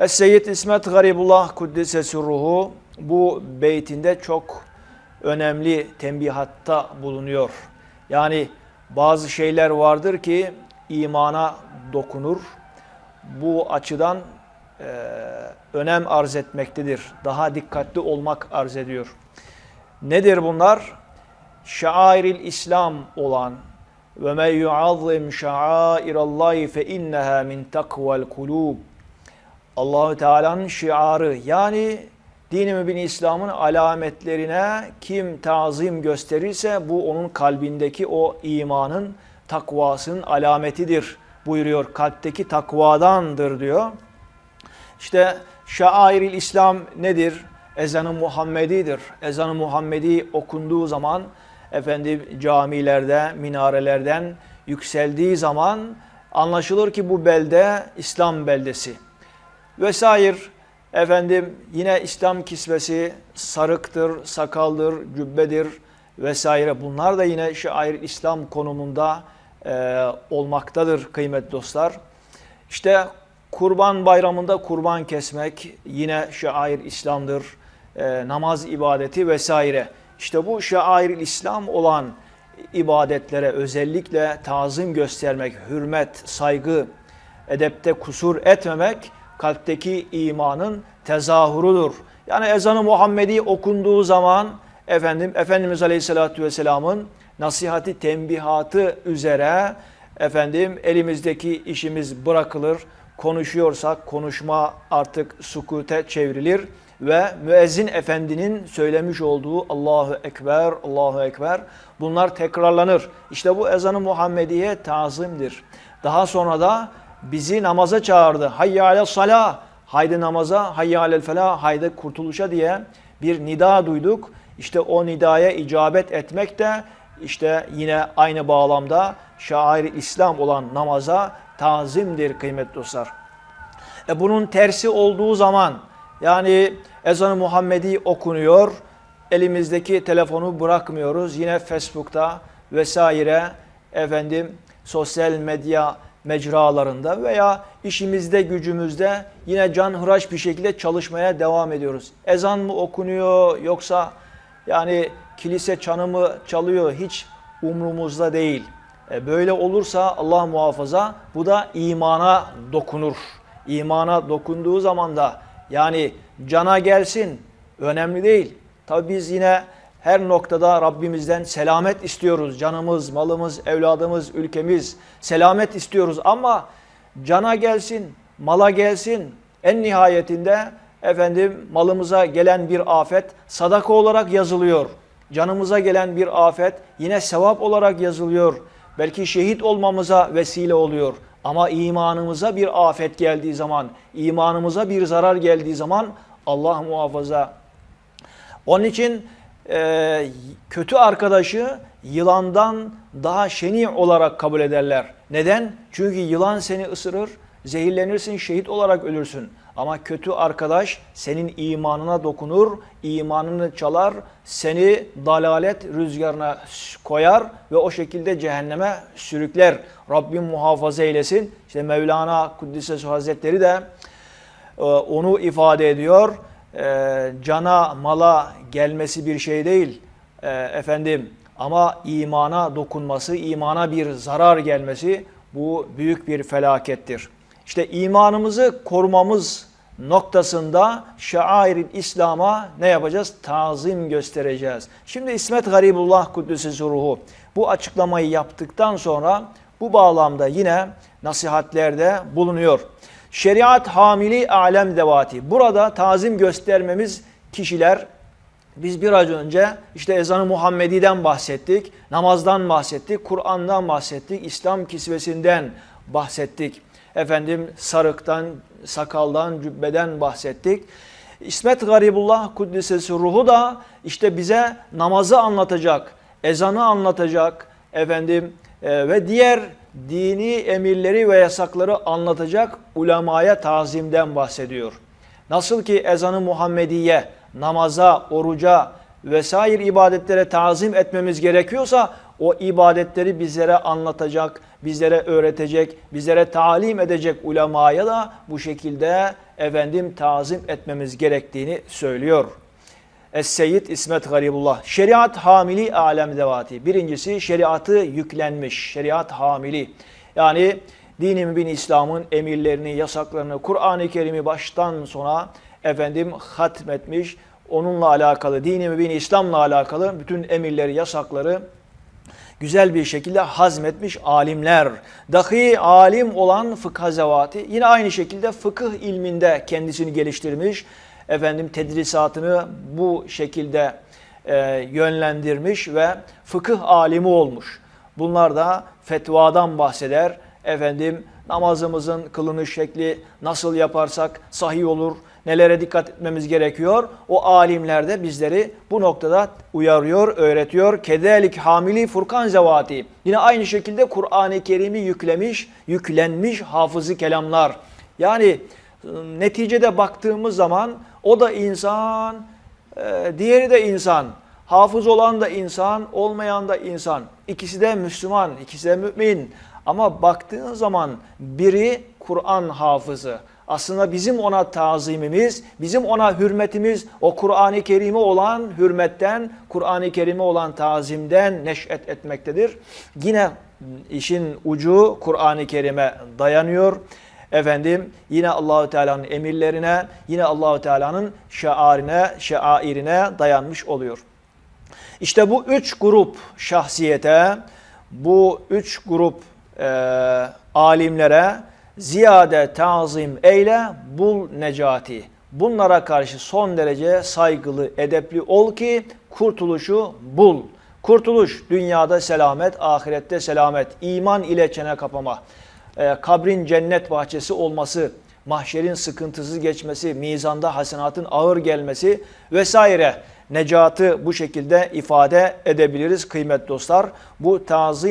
Es-Seyyid İsmet Garibullah Kuddisesi Ruhu bu beytinde çok önemli tembihatta bulunuyor. Yani bazı şeyler vardır ki imana dokunur. Bu açıdan e, önem arz etmektedir. Daha dikkatli olmak arz ediyor. Nedir bunlar? Şairil İslam olan ve men yuazzim şairallahi fe inneha min takvel kulub. Allahü Teala'nın şiarı yani dini mübin İslam'ın alametlerine kim tazim gösterirse bu onun kalbindeki o imanın takvasının alametidir buyuruyor. Kalpteki takvadandır diyor. İşte şairil İslam nedir? Ezanı Muhammedidir. Ezanı Muhammedi okunduğu zaman efendim camilerde, minarelerden yükseldiği zaman anlaşılır ki bu belde İslam beldesi. Vesair efendim yine İslam kisvesi sarıktır, sakaldır, cübbedir vesaire. Bunlar da yine şair İslam konumunda e, olmaktadır kıymetli dostlar. İşte kurban bayramında kurban kesmek yine şair İslam'dır. E, namaz ibadeti vesaire. İşte bu şair İslam olan ibadetlere özellikle tazim göstermek, hürmet, saygı, edepte kusur etmemek kalpteki imanın tezahürudur. Yani ezanı Muhammedi okunduğu zaman efendim Efendimiz Aleyhisselatü Vesselam'ın nasihati, tembihatı üzere efendim elimizdeki işimiz bırakılır. Konuşuyorsak konuşma artık sukute çevrilir ve müezzin efendinin söylemiş olduğu Allahu Ekber, Allahu Ekber bunlar tekrarlanır. İşte bu ezanı Muhammediye tazimdir. Daha sonra da bizi namaza çağırdı. Hayya ale salah, haydi namaza, hayya alel felah, haydi kurtuluşa diye bir nida duyduk. İşte o nidaya icabet etmek de işte yine aynı bağlamda şair İslam olan namaza tazimdir kıymetli dostlar. E bunun tersi olduğu zaman yani ezanı Muhammedi okunuyor, elimizdeki telefonu bırakmıyoruz. Yine Facebook'ta vesaire efendim sosyal medya mecralarında veya işimizde gücümüzde yine canhıraş bir şekilde çalışmaya devam ediyoruz. Ezan mı okunuyor yoksa yani kilise çanı mı çalıyor hiç umrumuzda değil. E böyle olursa Allah muhafaza bu da imana dokunur. İmana dokunduğu zaman da yani cana gelsin önemli değil. Tabi biz yine her noktada Rabbimizden selamet istiyoruz. Canımız, malımız, evladımız, ülkemiz selamet istiyoruz ama cana gelsin, mala gelsin. En nihayetinde efendim malımıza gelen bir afet sadaka olarak yazılıyor. Canımıza gelen bir afet yine sevap olarak yazılıyor. Belki şehit olmamıza vesile oluyor. Ama imanımıza bir afet geldiği zaman, imanımıza bir zarar geldiği zaman Allah muhafaza. Onun için e, kötü arkadaşı yılandan daha şeni olarak kabul ederler. Neden? Çünkü yılan seni ısırır, zehirlenirsin, şehit olarak ölürsün. Ama kötü arkadaş senin imanına dokunur, imanını çalar, seni dalalet rüzgarına koyar ve o şekilde cehenneme sürükler. Rabbim muhafaza eylesin. İşte Mevlana Kuddisesi Hazretleri de e, onu ifade ediyor. E, cana, mala gelmesi bir şey değil e, efendim ama imana dokunması, imana bir zarar gelmesi bu büyük bir felakettir. İşte imanımızı korumamız noktasında şair İslam'a ne yapacağız? Tazim göstereceğiz. Şimdi İsmet Garibullah Kuddüs'ü ruhu bu açıklamayı yaptıktan sonra bu bağlamda yine nasihatlerde bulunuyor. Şeriat hamili alem devati. Burada tazim göstermemiz kişiler biz biraz önce işte ezanı Muhammedi'den bahsettik, namazdan bahsettik, Kur'an'dan bahsettik, İslam kisvesinden bahsettik. Efendim sarıktan, sakaldan, cübbeden bahsettik. İsmet Garibullah Kuddisesi ruhu da işte bize namazı anlatacak, ezanı anlatacak, efendim e, ve diğer dini emirleri ve yasakları anlatacak ulemaya tazimden bahsediyor. Nasıl ki ezanı Muhammediye, namaza, oruca vesaire ibadetlere tazim etmemiz gerekiyorsa o ibadetleri bizlere anlatacak, bizlere öğretecek, bizlere talim edecek ulemaya da bu şekilde efendim tazim etmemiz gerektiğini söylüyor. Es-Seyyid İsmet Garibullah. Şeriat hamili alem devati. Birincisi şeriatı yüklenmiş. Şeriat hamili. Yani dini mübin İslam'ın emirlerini, yasaklarını, Kur'an-ı Kerim'i baştan sona efendim hatmetmiş. Onunla alakalı, dini mübin İslam'la alakalı bütün emirleri, yasakları güzel bir şekilde hazmetmiş alimler. Dahi alim olan fıkha zevati yine aynı şekilde fıkıh ilminde kendisini geliştirmiş. Efendim tedrisatını bu şekilde e, yönlendirmiş ve fıkıh alimi olmuş. Bunlar da fetvadan bahseder. Efendim namazımızın kılınış şekli nasıl yaparsak sahih olur, nelere dikkat etmemiz gerekiyor. O alimler de bizleri bu noktada uyarıyor, öğretiyor. Kedelik hamili furkan zevati. Yine aynı şekilde Kur'an-ı Kerim'i yüklemiş, yüklenmiş hafızı kelamlar. Yani neticede baktığımız zaman o da insan, e, diğeri de insan. Hafız olan da insan, olmayan da insan. İkisi de Müslüman, ikisi de mümin. Ama baktığın zaman biri Kur'an hafızı. Aslında bizim ona tazimimiz, bizim ona hürmetimiz o Kur'an-ı Kerim'e olan hürmetten, Kur'an-ı Kerim'e olan tazimden neş'et etmektedir. Yine işin ucu Kur'an-ı Kerim'e dayanıyor. Efendim yine Allahü Teala'nın emirlerine, yine Allahü Teala'nın şairine, şairine dayanmış oluyor. İşte bu üç grup şahsiyete, bu üç grup e, alimlere ziyade tazim eyle bul necati. Bunlara karşı son derece saygılı, edepli ol ki kurtuluşu bul. Kurtuluş dünyada selamet, ahirette selamet, iman ile çene kapama, e, kabrin cennet bahçesi olması, mahşerin sıkıntısız geçmesi, mizanda hasenatın ağır gelmesi vesaire necatı bu şekilde ifade edebiliriz kıymet dostlar. Bu tazim